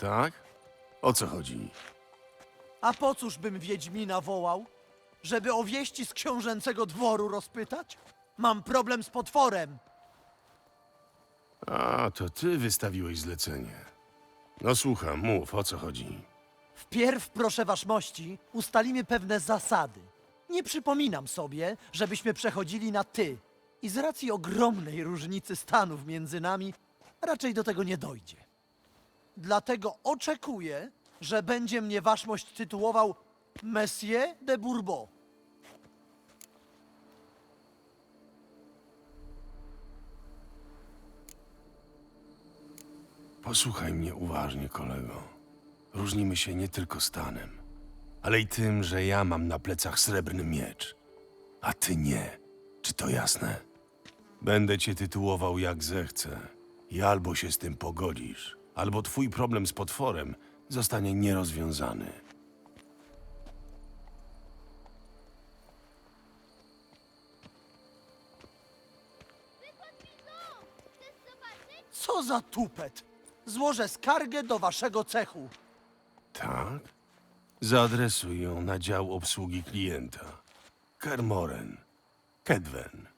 Tak? O co chodzi? A po cóż bym Wiedźmina wołał? Żeby o wieści z książęcego dworu rozpytać? Mam problem z potworem. A, to ty wystawiłeś zlecenie. No słucham, mów, o co chodzi. Wpierw, proszę waszmości, ustalimy pewne zasady. Nie przypominam sobie, żebyśmy przechodzili na ty. I z racji ogromnej różnicy stanów między nami, raczej do tego nie dojdzie. Dlatego oczekuję, że będzie mnie waszmość tytułował Monsieur de Bourbon. Posłuchaj mnie uważnie, kolego. Różnimy się nie tylko stanem, ale i tym, że ja mam na plecach srebrny miecz, a ty nie. Czy to jasne? Będę cię tytułował jak zechcę. I albo się z tym pogodzisz, albo twój problem z potworem zostanie nierozwiązany. Co za tupet! Złożę skargę do waszego cechu. Tak? Zaadresuj ją na dział obsługi klienta. Kermoren. Kedwen.